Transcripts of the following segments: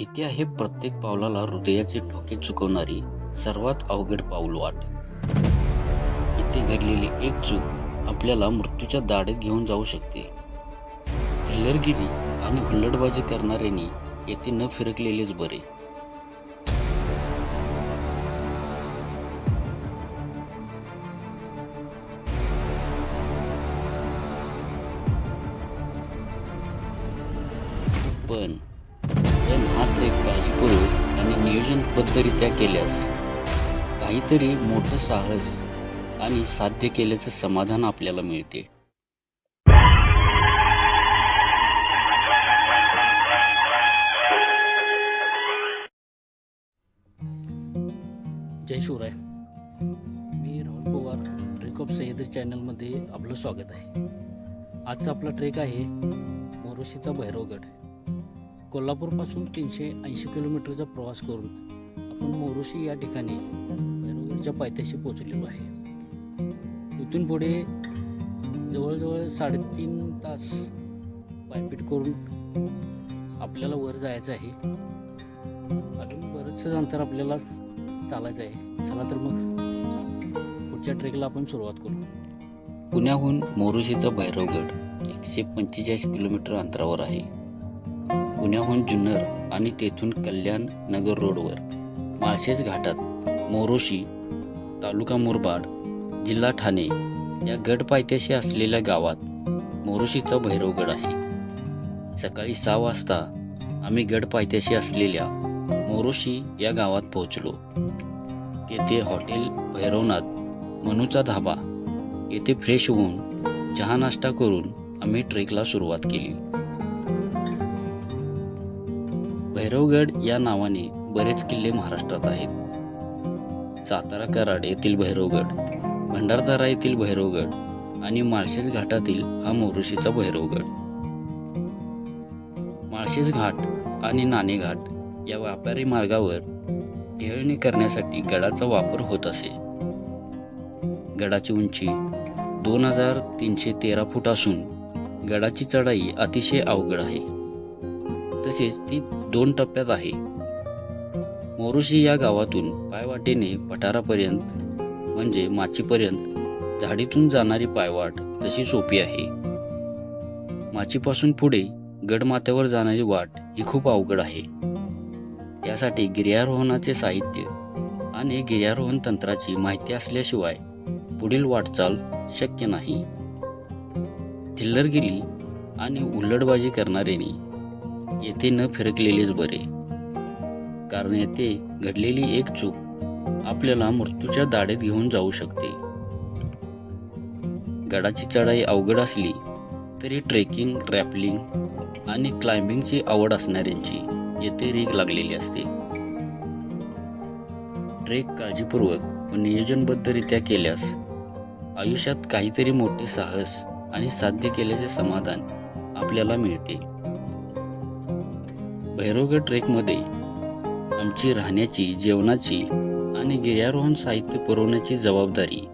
इथे आहे प्रत्येक पावलाला हृदयाचे ठोके चुकवणारी सर्वात अवघड पाऊल वाट. इथे घडलेली एक चूक आपल्याला मृत्यूच्या दाढेत घेऊन जाऊ शकते. धिल्लरगिरी आणि हुल्लडबाजी करणाऱ्यांनी येथे न फिरकलेलेच बरे. पण ते काळजीपूर्वक आणि नियोजनबद्धरित्या केल्यास. काहीतरी मोठं साहस आणि साध्य केल्याचं समाधान आपल्याला मिळते. जय शिवराय. मी राहुल पवार ट्रेक ऑफ सह्याद्री चॅनलमध्ये आपलं स्वागत आहे. आजचा आपला ट्रेक आहे मोरोशीचा भैरवगड. कोल्हापूरपासून तीनशे ऐंशी किलोमीटरचा प्रवास करून आपण मोरोशी या ठिकाणी भैरवगडच्या पायथ्याशी पोचलेलो आहे. इथून पुढे जवळजवळ साडेतीन तास पायपीट करून आपल्याला वर जायचं आहे. अजून बरंचसं अंतर आपल्याला चालायचं आहे. चला तर मग पुढच्या ट्रेकला आपण सुरुवात करू. पुण्याहून मोरोशीचा भैरवगड एकशे पंचेचाळीस किलोमीटर अंतरावर आहे. पुण्याहून जुन्नर आणि तेथून कल्याण नगर रोडवर माळशेज घाटात मोरोशी तालुका मुरबाड जिल्हा ठाणे या गड पायथ्याशी असलेल्या गावात मोरोशीचा भैरवगड आहे. सकाळी सहा वाजता आम्ही गड पायथ्याशी असलेल्या मोरोशी या गावात पोहोचलो. तेथे हॉटेल भैरवनाथ मनूचा धाबा येथे फ्रेश होऊन चहा नाश्ता करून आम्ही ट्रेकला सुरुवात केली. भैरवगड या नावाने बरेच किल्ले महाराष्ट्रात आहेत. सातारा कराड येथील भैरवगड भंडारदारा येथील भैरवगड आणि माळशेज घाटातील हा मोरुशीचा भैरवगड. माळशेज घाट आणि नाणेघाट या व्यापारी मार्गावर टेहळणी करण्यासाठी गडाचा वापर होत असे. गडाची उंची दोन हजार तीनशे तेरा फूट असून गडाची चढाई अतिशय अवघड आहे. तसेच ती दोन टप्प्यात आहे. मोरुशी या गावातून पायवाटेने पठारापर्यंत म्हणजे माचीपर्यंत झाडीतून जाणारी पायवाट तशी सोपी आहे. माचीपासून पुढे गडमाथ्यावर जाणारी वाट ही खूप अवघड आहे. त्यासाठी गिर्यारोहणाचे साहित्य आणि गिर्यारोहण तंत्राची माहिती असल्याशिवाय पुढील वाटचाल शक्य नाही. थिल्लर गेली आणि उल्लडबाजी करणाऱ्यांनी येथे न फिरकलेलेच बरे. कारण येथे घडलेली एक चूक आपल्याला मृत्यूच्या दाढेत घेऊन जाऊ शकते. गडाची चढाई अवघड असली तरी ट्रेकिंग रॅपलिंग आणि क्लाइम्बिंगची आवड असणाऱ्यांची येथे रीग लागलेली असते. ट्रेक काळजीपूर्वक व नियोजनबद्धरित्या केल्यास आयुष्यात काहीतरी मोठे साहस आणि साध्य केल्याचे समाधान आपल्याला मिळते. भैरवगड ट्रेकमध्ये आमची राहण्याची जेवणाची आणि गिर्यारोहण साहित्य पुरवण्याची जबाबदारी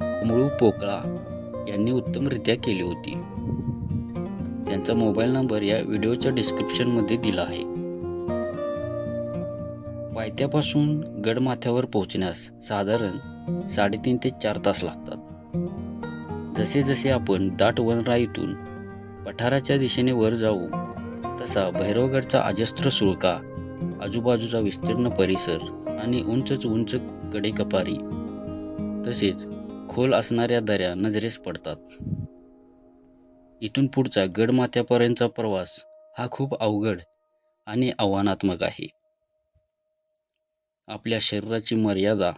मुळू पोकळा यांनी उत्तमरित्या केली होती. त्यांचा मोबाईल नंबर या व्हिडिओच्या डिस्क्रिप्शनमध्ये दिला आहे. पायथ्यापासून गडमाथ्यावर पोहोचण्यास साधारण साडेतीन ते चार तास लागतात. जसे जसे आपण दाट वनराईतून पठाराच्या दिशेने वर जाऊ तसा भैरवगडचा अजस्त्र सुळका आजूबाजूचा विस्तीर्ण परिसर आणि उंचच उंच कडेकपारी तसेच खोल असणाऱ्या दऱ्या नजरेस पडतात. इथून पुढचा गडमाथ्यापर्यंतचा प्रवास हा खूप अवघड आणि आव्हानात्मक आहे. आपल्या शरीराची मर्यादा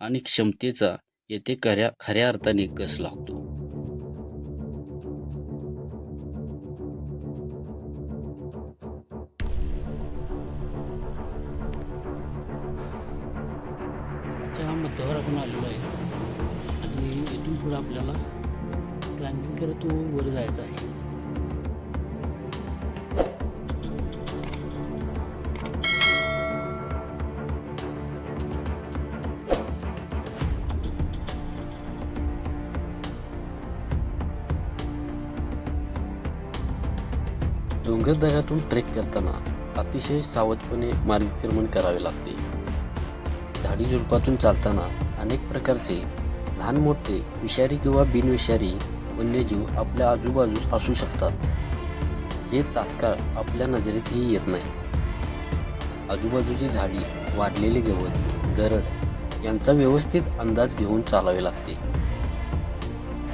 आणि क्षमतेचा येथे खऱ्या खऱ्या अर्थाने कस लागतो? तो वर जायचं आहे. डोंगर दऱ्यातून ट्रेक करताना अतिशय सावधपणे मार्गक्रमण करावे लागते. झाडी झुडपातून चालताना अनेक प्रकारचे लहान मोठे विषारी किंवा बिनविषारी वन्यजीव आपल्या आजूबाजूस असू शकतात जे तात्काळ आपल्या नजरेतही येत नाही. आजूबाजूची झाडी वाढलेले गवत गरड यांचा व्यवस्थित अंदाज घेऊन चालावे लागते.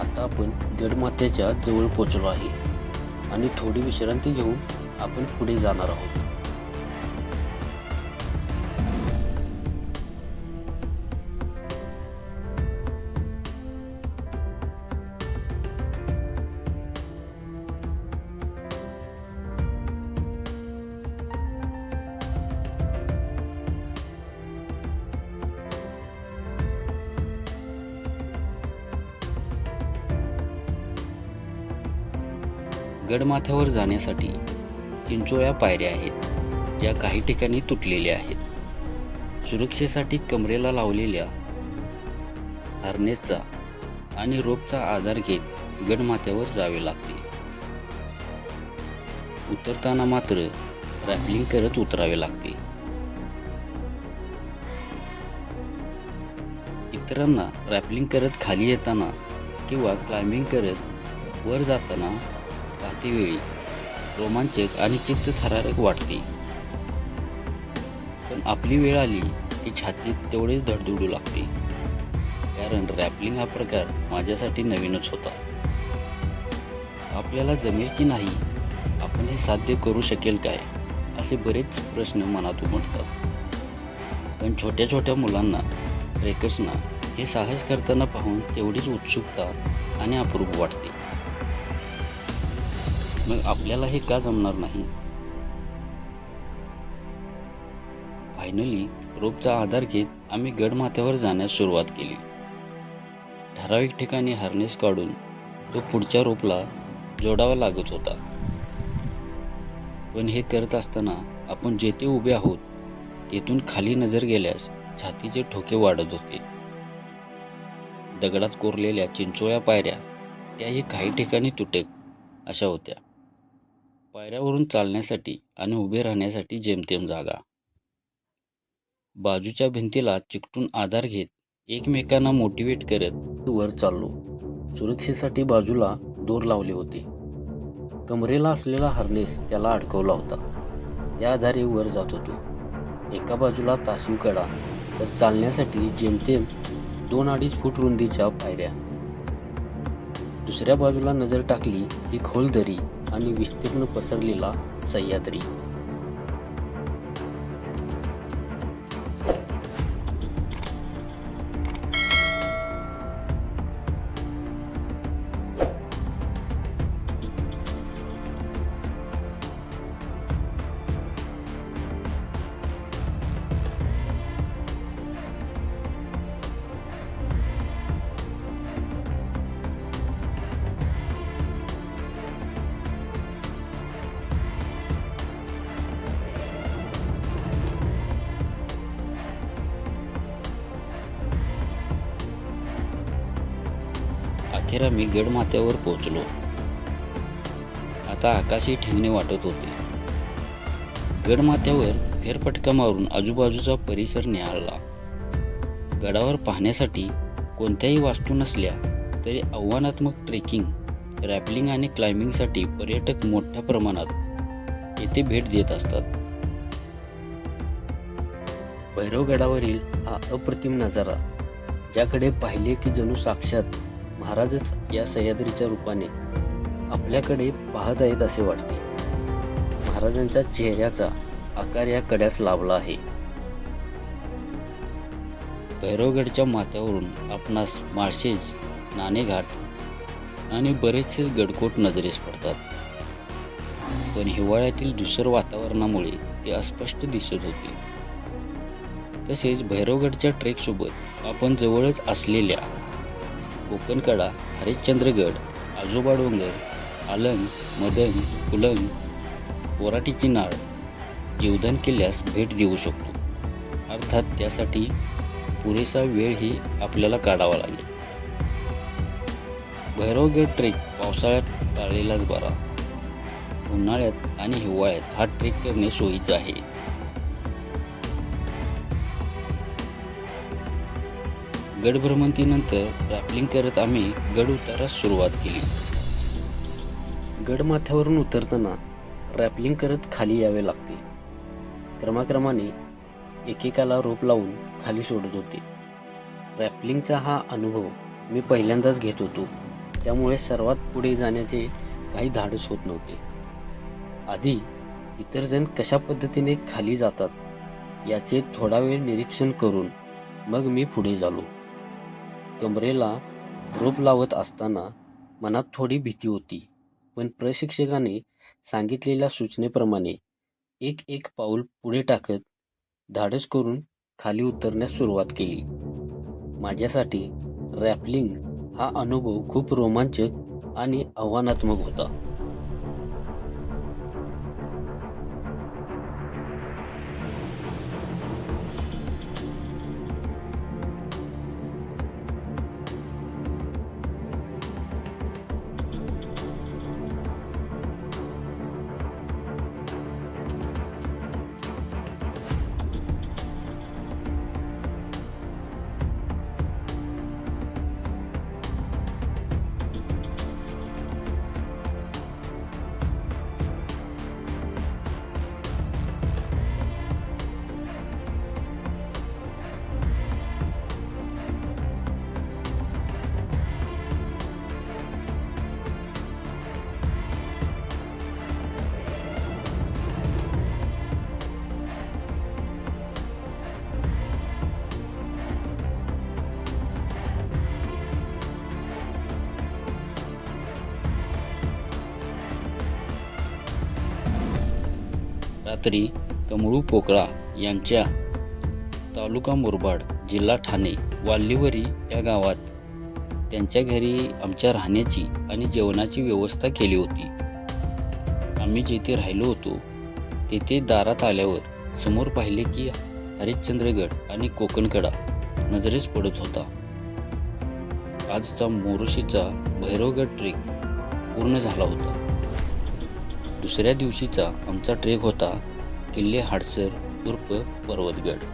आता आपण गडमाथ्याच्या जवळ पोचलो आहे आणि थोडी विश्रांती घेऊन आपण पुढे जाणार आहोत. गडमाथ्यावर जाण्यासाठी चिंचोळ्या पायऱ्या आहेत ज्या काही ठिकाणी तुटलेल्या आहेत. सुरक्षेसाठी कमरेला लावलेल्या हर्नेसचा आणि रोपचा आधार घेत गडमाथ्यावर जावे लागते. उतरताना मात्र रॅपलिंग करत उतरावे लागते. इतरांना रॅपलिंग करत खाली येताना किंवा क्लाइम्बिंग करत वर जाताना पाहतेवेळी रोमांचक आणि चित्त थरारक वाटते. पण आपली वेळ आली की छातीत तेवढेच धडधडू लागते. कारण रॅपलिंग हा प्रकार माझ्यासाठी नवीनच होता. आपल्याला जमेल की नाही आपण हे साध्य करू शकेल काय असे बरेच प्रश्न मनात उमटतात पण छोट्या छोट्या मुलांना ट्रेकर्सना हे साहस करताना पाहून तेवढीच उत्सुकता आणि अप्रूप वाटते. मग आपल्याला हे का जमणार नाही? फायनली रोपचा आधार घेत आम्ही गडमाथ्यावर जाण्यास सुरुवात केली. ठराविक ठिकाणी हार्नेस काढून तो पुढच्या रोपला जोडावा लागत होता. पण हे करत असताना आपण जेथे उभे आहोत तेथून खाली नजर गेल्यास छातीचे ठोके वाढत होते. दगडात कोरलेल्या चिंचोळ्या पायऱ्या त्याही काही ठिकाणी तुटेक अशा होत्या. पायऱ्यावरून चालण्यासाठी आणि उभे राहण्यासाठी जेमतेम जागा. बाजूच्या भिंतीला चिकटून आधार घेत एकमेकांना मोटिवेट करत वर चाललो. सुरक्षेसाठी बाजूला दोर लावले होते. कमरेला असलेला हार्नेस त्याला अडकवला होता. त्या आधारे वर जात होतो. एका बाजूला तासवी कडा तर चालण्यासाठी जेमतेम दोन अडीच फूट रुंदीच्या पायऱ्या दुसऱ्या बाजूला नजर टाकली ही खोल दरी आणि विस्तीर्ण पसरलेला सह्याद्री. अखेर आम्ही गडमाथ्यावर पोचलो आता आकाशी ठेंगणे वाटत होते. गडमाथ्यावर फेरफटका मारून आजूबाजूचा परिसर निहाळला. गडावर पाहण्यासाठी कोणत्याही वास्तू नसल्या तरी आव्हानात्मक ट्रेकिंग रॅपलिंग आणि क्लाइम्बिंगसाठी पर्यटक मोठ्या प्रमाणात येथे भेट देत असतात. भैरवगडावरील हा अप्रतिम नजारा ज्याकडे पाहिले की जणू साक्षात महाराजच या सह्याद्रीच्या रूपाने आपल्याकडे पाहत आहेत असे वाटते. महाराजांच्या चेहऱ्याचा आकार या कड्यास लाभला आहे. भैरवगडच्या माथ्यावरून आपणास माळशेज नाणेघाट आणि बरेचसे गडकोट नजरेस पडतात. पण हिवाळ्यातील धुसर वातावरणामुळे ते अस्पष्ट दिसत होते. तसेच भैरवगडच्या ट्रेकसोबत आपण जवळच असलेल्या कोकणकडा हरिश्चंद्रगड आजोबा डोंगर आलंग मदन कुलंग पोराटीची नाळ जीवदान किल्ल्यास भेट देऊ शकतो. अर्थात त्यासाठी पुरेसा वेळही आपल्याला काढावा लागेल. भैरवगड ट्रेक पावसाळ्यात टाळलेलाच बरा. उन्हाळ्यात आणि हिवाळ्यात हा ट्रेक करणे सोयीचं आहे. गडभ्रमंतीनंतर रॅपलिंग करत आम्ही गड उतारास सुरुवात केली. गडमाथ्यावरून उतरताना रॅपलिंग करत खाली यावे लागते. क्रमाक्रमाने एकेकाला रोप लावून खाली सोडत होते. रॅपलिंगचा हा अनुभव मी पहिल्यांदाच घेत होतो. त्यामुळे सर्वात पुढे जाण्याचे काही धाडस होत नव्हते. आधी इतर जण कशा पद्धतीने खाली जातात याचे थोडा वेळ निरीक्षण करून मग मी पुढे झालो. कमरेला रोप लावत असताना मनात थोडी भीती होती. पण प्रशिक्षकाने सांगितलेल्या सूचनेप्रमाणे एक एक पाऊल पुढे टाकत धाडस करून खाली उतरण्यास सुरुवात केली. माझ्यासाठी रॅपलिंग हा अनुभव खूप रोमांचक आणि आव्हानात्मक होता. रात्री कमळू पोकळा यांच्या तालुका मुरबाड जिल्हा ठाणे वाल्लीवरी या गावात त्यांच्या घरी आमच्या राहण्याची आणि जेवणाची व्यवस्था केली होती. आम्ही जिथे राहिलो होतो तेथे दारात आल्यावर समोर पाहिले की हरिश्चंद्रगड आणि कोकणकडा नजरेस पडत होता. आजचा मोरोशीचा भैरवगड ट्रेक पूर्ण झाला होता. दुसऱ्या दिवशीचा आमचा ट्रेक होता किल्ले हाडसर उर्फ पर्वतगड.